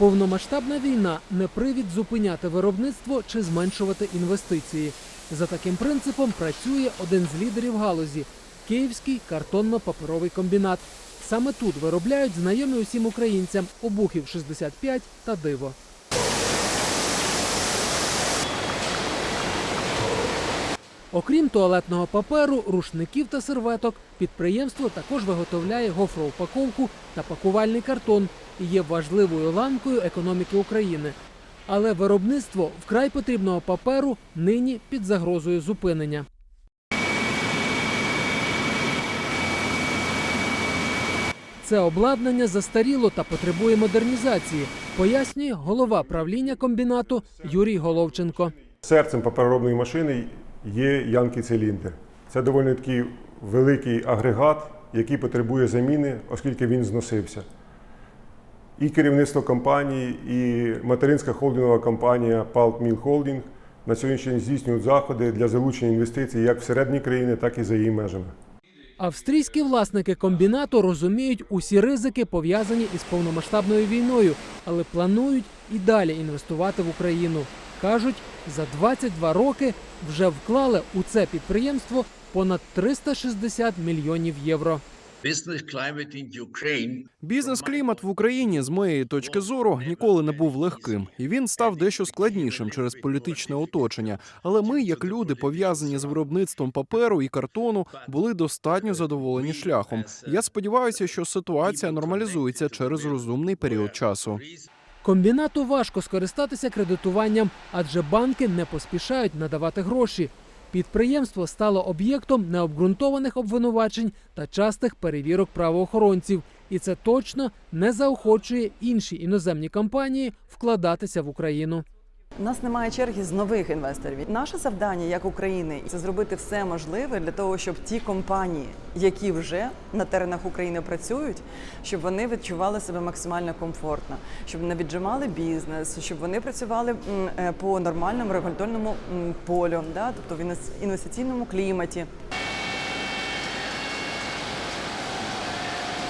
Повномасштабна війна не привід зупиняти виробництво чи зменшувати інвестиції. За таким принципом працює один з лідерів галузі Київський картонно-паперовий комбінат. Саме тут виробляють знайомі усім українцям обухів 65 та диво. Окрім туалетного паперу, рушників та серветок, підприємство також виготовляє гофроупаковку та пакувальний картон і є важливою ланкою економіки України. Але виробництво вкрай потрібного паперу нині під загрозою зупинення. Це обладнання застаріло та потребує модернізації, пояснює голова правління комбінату Юрій Головченко. Серцем папероробної машини є янки циліндр. Це доволі такий великий агрегат, який потребує заміни, оскільки він зносився. І керівництво компанії, і материнська холдингова компанія Pulp Mill Holding на сьогоднішній день здійснюють заходи для залучення інвестицій як всередині країни, так і за її межами. Австрійські власники комбінату розуміють усі ризики, пов'язані із повномасштабною війною, але планують і далі інвестувати в Україну. кажуть, за 22 роки вже вклали у це підприємство понад 360 мільйонів євро. Business climate Бізнес-клімат в Україні, з моєї точки зору, ніколи не був легким, і він став дещо складнішим через політичне оточення. Але ми, як люди, пов'язані з виробництвом паперу і картону, були достатньо задоволені шляхом. Я сподіваюся, що ситуація нормалізується через розумний період часу. Комбінату важко скористатися кредитуванням, адже банки не поспішають надавати гроші. Підприємство стало об'єктом необґрунтованих обвинувачень та частих перевірок правоохоронців, і це точно не заохочує інші іноземні компанії вкладатися в Україну. У нас немає черги з нових інвесторів. Наше завдання як України це зробити все можливе для того, щоб ті компанії, які вже на теренах України працюють, щоб вони відчували себе максимально комфортно, щоб не віджимали бізнес, щоб вони працювали е, по нормальному регуляторному полю, да, тобто в інвес- інвестиційному кліматі.